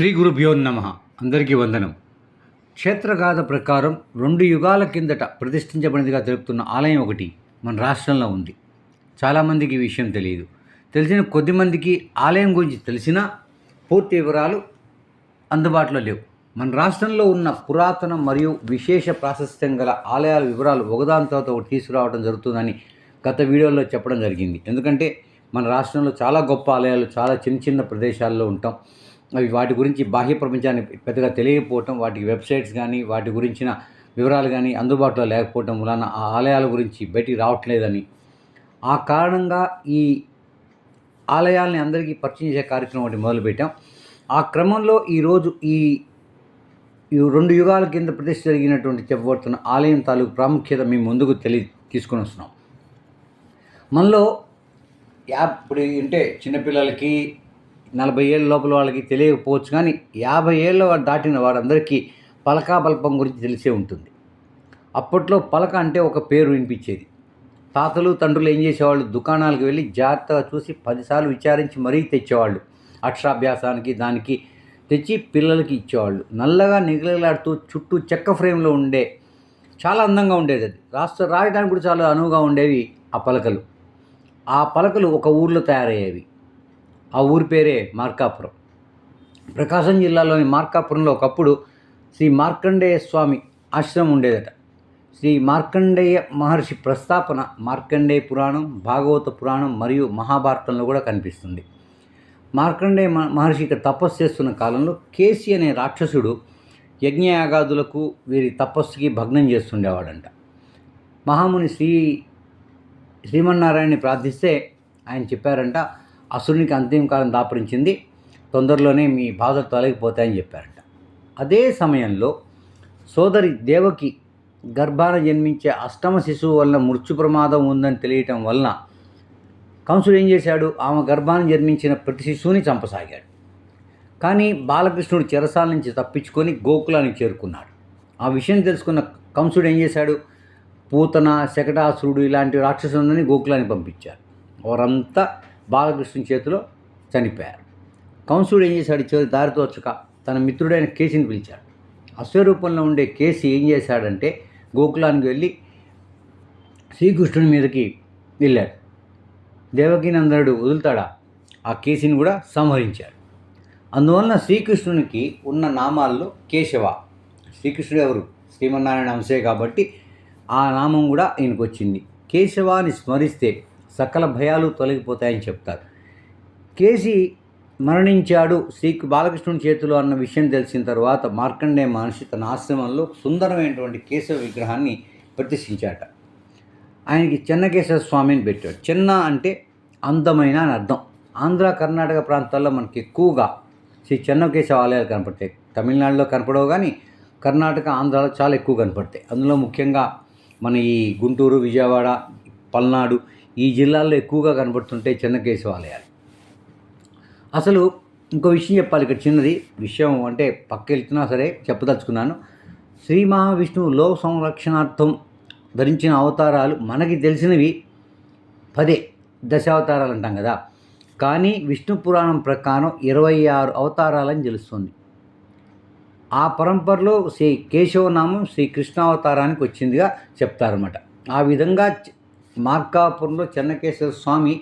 శ్రీ గురుభ్యో నమ. అందరికీ వందనం. క్షేత్రగాథ ప్రకారం రెండు యుగాల కిందట ప్రతిష్ఠించబడినదిగా తెలుపుతున్న ఆలయం ఒకటి మన రాష్ట్రంలో ఉంది. చాలామందికి ఈ విషయం తెలియదు. తెలిసిన కొద్ది మందికి ఆలయం గురించి తెలిసినా పూర్తి వివరాలు అందుబాటులో లేవు. మన రాష్ట్రంలో ఉన్న పురాతన మరియు విశేష ప్రాశస్త్యం గల ఆలయాల వివరాలు ఒకదాని తర్వాత ఒకటి తీసుకురావడం జరుగుతుందని గత వీడియోలో చెప్పడం జరిగింది. ఎందుకంటే మన రాష్ట్రంలో చాలా గొప్ప ఆలయాలు చాలా చిన్న చిన్న ప్రదేశాల్లో ఉంటాం. అవి వాటి గురించి బాహ్య ప్రపంచాన్ని పెద్దగా తెలియకపోవటం వాటికి వెబ్సైట్స్ కానీ వాటి గురించిన వివరాలు కానీ అందుబాటులో లేకపోవటం వలన ఆ ఆలయాల గురించి బయటికి రావట్లేదని. ఆ కారణంగా ఈ ఆలయాల్ని అందరికీ పరిచయం చేసే కార్యక్రమం ఒకటి మొదలుపెట్టాం. ఆ క్రమంలో ఈరోజు ఈ ఈ రెండు యుగాల కింద ప్రతిష్ట జరిగినటువంటి చెప్పబడుతున్న ఆలయం తాలూకు ప్రాముఖ్యత మేము ముందుకు తెలియ తీసుకొని వస్తున్నాం. మనలో యాప్ ఇప్పుడు అంటే చిన్నపిల్లలకి నలభై ఏళ్ళ లోపల వాళ్ళకి తెలియకపోవచ్చు కానీ యాభై ఏళ్ళ దాటిన వారందరికీ పలకా గురించి తెలిసే ఉంటుంది. అప్పట్లో పలక అంటే ఒక పేరు వినిపించేది. తాతలు తండ్రులు ఏం చేసేవాళ్ళు? దుకాణాలకు వెళ్ళి జాగ్రత్తగా చూసి పదిసార్లు విచారించి మరీ తెచ్చేవాళ్ళు. అక్షరాభ్యాసానికి దానికి తెచ్చి పిల్లలకి ఇచ్చేవాళ్ళు. నల్లగా నిగలగలాడుతూ చుట్టూ చెక్క ఫ్రేమ్లో ఉండే చాలా అందంగా ఉండేది అది. రాష్ట్ర రాయడానికి కూడా చాలా అనువుగా ఉండేవి ఆ పలకలు. ఆ పలకలు ఒక ఊర్లో తయారయ్యేవి. ఆ ఊరి పేరే మార్కాపురం. ప్రకాశం జిల్లాలోని మార్కాపురంలో ఒకప్పుడు శ్రీ మార్కండేయ స్వామి ఆశ్రమం ఉండేదట. శ్రీ మార్కండేయ మహర్షి ప్రస్తాపన మార్కండేయ పురాణం భాగవత పురాణం మరియు మహాభారతంలో కూడా కనిపిస్తుంది. మార్కండేయ మ- మహర్షి ఇక్కడ తపస్సు చేస్తున్న కాలంలో కేసి అనే రాక్షసుడు యజ్ఞయాగాదులకు వీరి తపస్సుకి భగ్నం చేస్తుండేవాడంట. మహాముని శ్రీ శ్రీమన్నారాయణని ప్రార్థిస్తే ఆయన చెప్పారంట అసురునికి అంతిమ కాలం దాపరించింది. తొందరలోనే మీ బాధలు తొలగిపోతాయని చెప్పారంట. అదే సమయంలో సోదరి దేవకి గర్భాన జన్మించే అష్టమ శిశువు వలన మృత్యు ప్రమాదం ఉందని తెలియటం వలన కంసుడు ఏం చేశాడు? ఆమె గర్భాన్ని జన్మించిన ప్రతి శిశువుని చంపసాగాడు. కానీ బాలకృష్ణుడు చెరసాల నుంచి తప్పించుకొని గోకులానికి చేరుకున్నాడు. ఆ విషయం తెలుసుకున్న కంసుడు ఏం చేశాడు? పూతన శకటాసురుడు ఇలాంటి రాక్షసులందరినీ గోకులానికి పంపించారు. వారంతా బాలకృష్ణుని చేతిలో చనిపోయారు. కంసుడు ఏం చేశాడు? చివరి దారితోచక తన మిత్రుడైన కేసీని పిలిచాడు. అశ్వరూపంలో ఉండే కేసి ఏం చేశాడంటే గోకులానికి వెళ్ళి శ్రీకృష్ణుని మీదకి వెళ్ళాడు. దేవకీనందనుడు వదులుతాడా? ఆ కేసిని కూడా సంహరించాడు. అందువలన శ్రీకృష్ణునికి ఉన్న నామాల్లో కేశవ. శ్రీకృష్ణుడు ఎవరు? శ్రీమన్నారాయణ అంశే కాబట్టి ఆ నామం కూడా ఈయనకు వచ్చింది కేశవాన్ని స్మరిస్తే సకల భయాలు తొలగిపోతాయని చెప్తారు. కేసి మరణించాడు శ్రీ బాలకృష్ణుని చేతిలో అన్న విషయం తెలిసిన తర్వాత మార్కండేయ మహర్షి తన ఆశ్రమంలో సుందరమైనటువంటి కేశవ విగ్రహాన్ని ప్రతిష్ఠించాట. ఆయనకి చెన్నకేశవ స్వామిని పెట్టాడు. చెన్న అంటే అందమైన అని అర్థం. ఆంధ్ర కర్ణాటక ప్రాంతాల్లో మనకి ఎక్కువగా శ్రీ చెన్నకేశవ ఆలయాలు కనపడతాయి. తమిళనాడులో కనపడవు కానీ కర్ణాటక ఆంధ్రాలో చాలా ఎక్కువ కనపడతాయి. అందులో ముఖ్యంగా మన ఈ గుంటూరు విజయవాడ పల్నాడు ఈ జిల్లాల్లో ఎక్కువగా కనబడుతుంటాయి చెన్నకేశవ ఆలయాలు అసలు ఇంకో విషయం చెప్పాలి ఇక్కడ చిన్నది విషయం అంటే పక్క వెళ్తున్నా సరే చెప్పదలుచుకున్నాను. శ్రీ మహావిష్ణువు లోక సంరక్షణార్థం ధరించిన అవతారాలు మనకి తెలిసినవి పదే దశావతారాలు అంటాం కదా. కానీ విష్ణు పురాణం ప్రకారం ఇరవై ఆరు అవతారాలని తెలుస్తుంది. ఆ పరంపరలో శ్రీ కేశవనామం శ్రీ కృష్ణావతారానికి వచ్చిందిగా చెప్తారన్నమాట. ఆ విధంగా మార్కాపురంలో చెన్నకేశ్వర స్వామి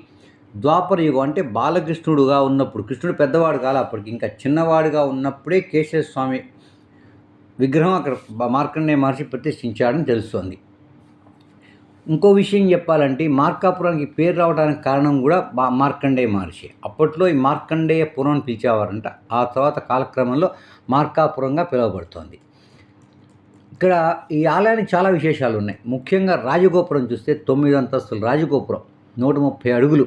ద్వాపర యుగం అంటే బాలకృష్ణుడుగా ఉన్నప్పుడు కృష్ణుడు పెద్దవాడు కాదు అప్పటికి ఇంకా చిన్నవాడుగా ఉన్నప్పుడే కేశవ స్వామి విగ్రహం అక్కడ మార్కండేయ మహర్షి ప్రతిష్ఠించాడని తెలుస్తోంది. ఇంకో విషయం చెప్పాలంటే మార్కాపురానికి పేరు రావడానికి కారణం కూడా బా మార్కండేయ మహర్షి. అప్పట్లో ఈ మార్కండేయ పురం అని పిలిచేవారంట. ఆ తర్వాత కాలక్రమంలో మార్కాపురంగా పిలువబడుతోంది. ఇక్కడ ఈ ఆలయానికి చాలా విశేషాలు ఉన్నాయి. ముఖ్యంగా రాజగోపురం చూస్తే తొమ్మిది అంతస్తులు రాజగోపురం నూట ముప్పై అడుగులు.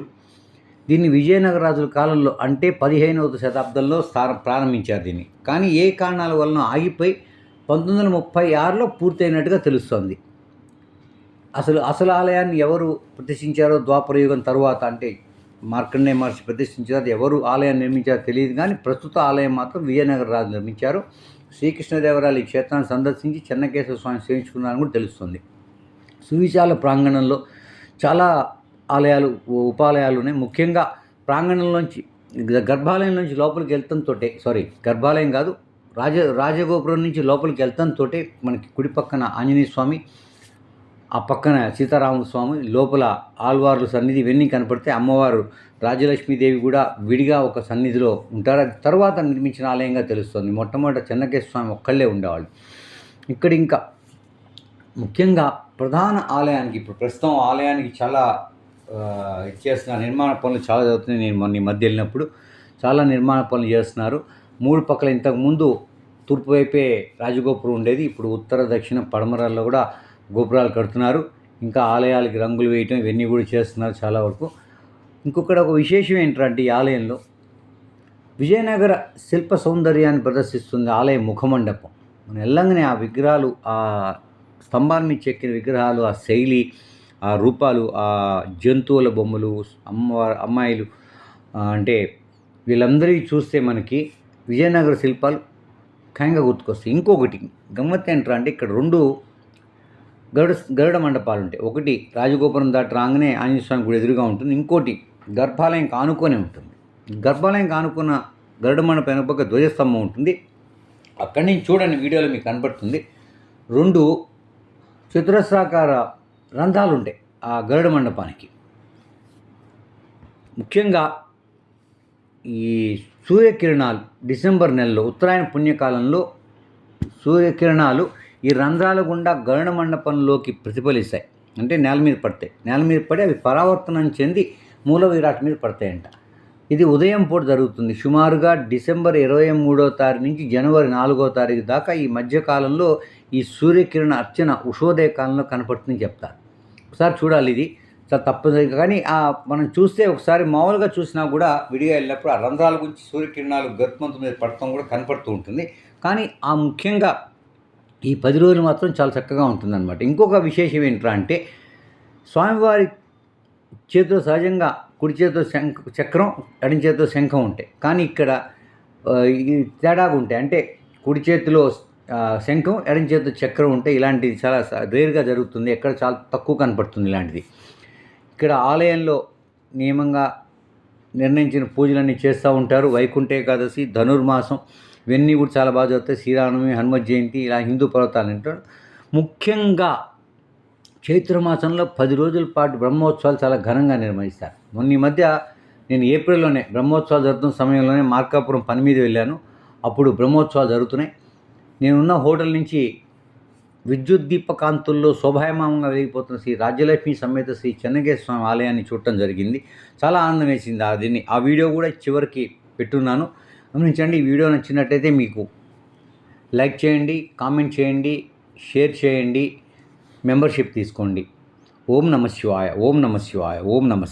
దీన్ని విజయనగర రాజుల కాలంలో అంటే పదిహేనవ శతాబ్దంలో స్థానం ప్రారంభించారు దీన్ని. కానీ ఏ కారణాల వలన ఆగిపోయి పంతొమ్మిది వందల ముప్పై ఆరులో పూర్తయినట్టుగా తెలుస్తోంది. అసలు అసలు ఆలయాన్ని ఎవరు ప్రతిష్ఠించారో ద్వాపరయుగం తర్వాత అంటే మార్కండే మహర్షి ప్రతిష్ఠించారు ఎవరు ఆలయాన్ని నిర్మించారో తెలియదు కానీ ప్రస్తుత ఆలయం మాత్రం విజయనగర రాజు నిర్మించారు. శ్రీకృష్ణదేవరాయలు ఈ క్షేత్రాన్ని సందర్శించి చెన్నకేశ్వర స్వామి సేవించుకున్నారని కూడా తెలుస్తుంది. సువిశాల ప్రాంగణంలో చాలా ఆలయాలు ఉపాలయాలు ఉన్నాయి. ముఖ్యంగా ప్రాంగణంలోంచి గర్భాలయం నుంచి లోపలికి వెళ్తంతో సారీ గర్భాలయం కాదు రాజ రాజగోపురం నుంచి లోపలికి వెళ్తంతో మనకి కుడి పక్కన ఆంజనేయ స్వామి ఆ పక్కన సీతారామస్వామి లోపల ఆల్వార్లు సన్నిధి ఇవన్నీ కనపడితే అమ్మవారు రాజలక్ష్మీదేవి కూడా విడిగా ఒక సన్నిధిలో ఉంటారు. అది తర్వాత నిర్మించిన ఆలయంగా తెలుస్తుంది. మొట్టమొదట చెన్నకేశ్వర స్వామి ఒక్కళ్ళే ఉండేవాళ్ళు. ఇక్కడ ఇంకా ముఖ్యంగా ప్రధాన ఆలయానికి ఇప్పుడు ప్రస్తుతం ఆలయానికి చాలా చేస్తున్న నిర్మాణ పనులు చాలా జరుగుతున్నాయి. నేను మొన్న మధ్య వెళ్ళినప్పుడు చాలా నిర్మాణ పనులు చేస్తున్నారు. మూడు పక్కల ఇంతకుముందు తూర్పు వైపే రాజగోపురం ఉండేది. ఇప్పుడు ఉత్తర దక్షిణ పడమరాల్లో కూడా గోపురాలు కడుతున్నారు. ఇంకా ఆలయాలకి రంగులు వేయటం ఇవన్నీ కూడా చేస్తున్నారు చాలా వరకు. ఇంకొకటి ఒక విశేషం ఏంటంటే ఈ ఆలయంలో విజయనగర శిల్ప సౌందర్యాన్ని ప్రదర్శిస్తుంది ఆలయ ముఖమండపం. మనం వెళ్ళంగానే ఆ విగ్రహాలు ఆ స్తంభాల మీద చెక్కిన విగ్రహాలు ఆ శైలి ఆ రూపాలు ఆ జంతువుల బొమ్మలు అమ్మవారు అమ్మాయిలు అంటే వీళ్ళందరికీ చూస్తే మనకి విజయనగర శిల్పాలు ఖాయంగా గుర్తుకొస్తాయి. ఇంకొకటి గమ్మత్ ఏంట్రా అంటే ఇక్కడ రెండు గరుడ గరుడ మండపాలు ఉంటాయి ఒకటి రాజగోపురం దాటి రాగానే ఆంజనేయ స్వామి గుడి ఎదురుగా ఉంటుంది. ఇంకోటి గర్భాలయం కానుకొని ఉంటుంది. గర్భాలయం కానుకున్న గరుడ మండపం వెనక ధ్వజస్తంభం ఉంటుంది. అక్కడి నుంచి చూడండి వీడియోలో మీకు కనబడుతుంది రెండు చతురస్రాకార రంధ్రాలు ఉంటాయి ఆ గరుడ మండపానికి. ముఖ్యంగా ఈ సూర్యకిరణాలు డిసెంబర్ నెలలో ఉత్తరాయణ పుణ్యకాలంలో సూర్యకిరణాలు ఈ రంధ్రాల గుండా గరుడ మండపంలోకి ప్రతిఫలిస్తాయి. అంటే నేల మీద పడతాయి. నేల మీద పడి అవి పరావర్తనం చెంది మూల విరాట్ మీద పడతాయంట. ఇది ఉదయం పూట జరుగుతుంది. సుమారుగా డిసెంబర్ ఇరవై మూడో తారీఖు నుంచి జనవరి నాలుగో తారీఖు దాకా ఈ మధ్యకాలంలో ఈ సూర్యకిరణ అర్చన ఉషోదయ కాలంలో కనపడుతుందని చెప్తారు. ఒకసారి చూడాలి ఇది. చాలా తప్పదు కానీ ఆ మనం చూస్తే ఒకసారి మామూలుగా చూసినా కూడా విడిగా వెళ్ళినప్పుడు ఆ రంధ్రాల గురించి సూర్యకిరణాలు గర్భంతు మీద పడటం కూడా కనపడుతూ ఉంటుంది. కానీ ఆ ముఖ్యంగా ఈ పది రోజులు మాత్రం చాలా చక్కగా ఉంటుందన్నమాట. ఇంకొక విశేషం ఏంట్రా అంటే స్వామివారి చేతిలో సహజంగా కుడి చేతితో శంఖ చక్రం ఎడం చేతితో శంఖం ఉంటాయి. కానీ ఇక్కడ ఈ తేడాగా ఉంటాయి. అంటే కుడి చేతిలో శంఖం ఎడం చేతితో చక్రం ఉంటాయి. ఇలాంటిది చాలా రేర్గా జరుగుతుంది. ఎక్కడ చాలా తక్కువ కనపడుతుంది ఇలాంటిది. ఇక్కడ ఆలయంలో నియమంగా నిర్ణయించిన పూజలన్నీ చేస్తూ ఉంటారు. వైకుంఠ ఏకాదశి ధనుర్మాసం ఇవన్నీ కూడా చాలా బాగా జరుగుతాయి. శ్రీరామనవమి హనుమత్ జయంతి ఇలా హిందూ పర్వతాలు అంటారు. ముఖ్యంగా చైత్రమాసంలో పది రోజుల పాటు బ్రహ్మోత్సవాలు చాలా ఘనంగా నిర్వహిస్తారు. మొన్న ఈ మధ్య నేను ఏప్రిల్లోనే బ్రహ్మోత్సవాలు జరుగుతున్న సమయంలోనే మార్కాపురం పని మీద వెళ్ళాను. అప్పుడు బ్రహ్మోత్సవాలు జరుగుతున్నాయి. నేనున్న హోటల్ నుంచి విద్యుత్ దీపకాంతుల్లో శోభాయమామంగా వెలిగిపోతున్న శ్రీ రాజ్యలక్ష్మి సమేత శ్రీ చెన్నకేశ్వర స్వామి ఆలయాన్ని చూడటం జరిగింది. చాలా ఆనందం వేసింది ఆ దీన్ని. ఆ వీడియో కూడా చివరికి పెట్టున్నాను. గమనించండి ఈ వీడియో నచ్చినట్టయితే మీకు లైక్ చేయండి కామెంట్ చేయండి షేర్ చేయండి. మెంబర్షిప్ తీసుకోండి. ఓం నమ శివాయ ఓం నమ శివాయ ఓం నమ